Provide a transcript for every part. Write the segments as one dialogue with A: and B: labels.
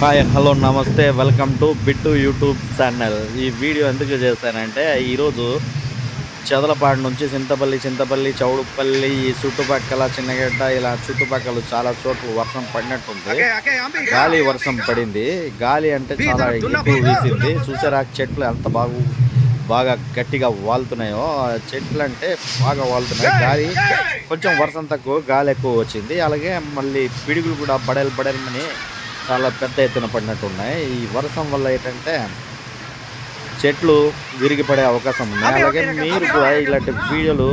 A: Hi hello నమస్తే welcome to Bittu YouTube channel ఈ video ఎందుకు చేశానంటే ఈరోజు చెదలపాడు నుంచి చింతపల్లి చింతపల్లి చౌడుపల్లి ఈ చుట్టుపక్కల చిన్నగడ్డ ఇలా చుట్టుపక్కల చాలా చోట్ల వర్షం పడినట్టుంది. గాలి వర్షం పడింది. గాలి అంటే చాలా ఎక్కువ వీసింది. చూసారా చెట్లు ఎంత బాగు బాగా గట్టిగా వాలుతున్నాయో ఆ చెట్లు అంటే బాగా వాలుతున్నాయి గాలి కొంచెం వర్షం తక్కువ గాలి ఎక్కువ వచ్చింది. అలాగే మళ్ళీ పిడుగులు కూడా బడలు బడలమని చాలా పెద్ద ఎత్తున పడినట్టు ఉన్నాయి ఈ వర్షం వల్ల ఏంటంటే చెట్లు విరిగి పడే అవకాశం ఉంది. అలాగే మీరు కూడా ఇలాంటి వీడియోలు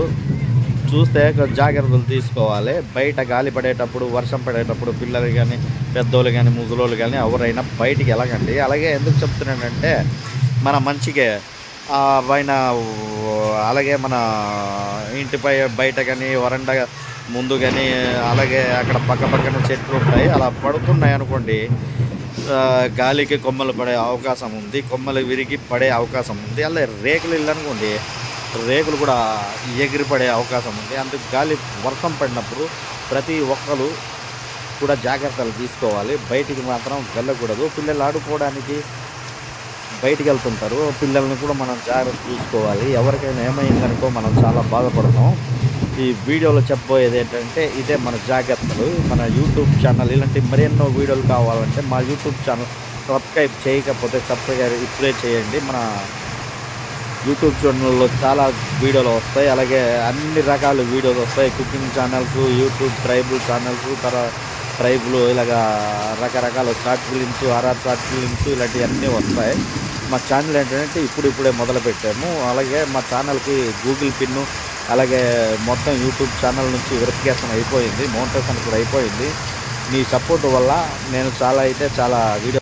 A: చూస్తే జాగ్రత్తలు తీసుకోవాలి. బయట గాలి పడేటప్పుడు వర్షం పడేటప్పుడు పిల్లలు కానీ పెద్దోళ్ళు కానీ ముసలోళ్ళు కానీ ఎవరైనా బయటికి వెళ్ళకండి. అలాగే ఎందుకు చెప్తున్నానంటే మన మంచిగా పైన అలాగే మన ఇంటిపై బయట కానీ వరండా ముందు కానీ అలాగే అక్కడ పక్క పక్కన చెట్లు ఉంటాయి అలా పడుతున్నాయి అనుకోండి గాలికి కొమ్మలు పడే అవకాశం ఉంది కొమ్మలు విరిగి పడే అవకాశం ఉంది అలాగే రేకులు ఇల్లనుకోండి రేకులు కూడా ఎగిరి పడే అవకాశం ఉంది. అందుకు గాలి వర్షం పడినప్పుడు ప్రతి ఒక్కరు కూడా జాగ్రత్తలు తీసుకోవాలి. బయటికి మాత్రం వెళ్ళకూడదు. పిల్లలు ఆడుకోవడానికి బయటికి వెళ్తుంటారు. పిల్లల్ని కూడా మనం జాగ్రత్త చూసుకోవాలి. ఎవరికైనా ఏమైందనుకో మనం చాలా బాధపడతాం. ఈ వీడియోలో చెప్పబోయేది ఏంటంటే ఇదే మన జాగ్రత్తలు. మన యూట్యూబ్ ఛానల్ ఇలాంటి మరెన్నో వీడియోలు కావాలంటే మా యూట్యూబ్ ఛానల్ సబ్స్క్రైబ్ చేయకపోతే సబ్స్క్రైబ్ ఇప్పుడే చేయండి. మన యూట్యూబ్ ఛానల్లో చాలా వీడియోలు వస్తాయి. అలాగే అన్ని రకాల వీడియోలు వస్తాయి. Cooking channels YouTube tribal channels తర్వాత ట్రైబులు ఇలాగా రకరకాల short films RR short films ఇలాంటివన్నీ వస్తాయి. మా ఛానల్ ఏంటంటే ఇప్పుడు ఇప్పుడే మొదలుపెట్టాము. అలాగే మా ఛానల్కి గూగుల్ పిన్ అలాగే మొత్తం యూట్యూబ్ ఛానల్ నుంచి వెరిఫికేషన్ అయిపోయింది మౌంటేషన్ కూడా అయిపోయింది. మీ సపోర్ట్ వల్ల నేను చాలా అయితే చాలా వీడియో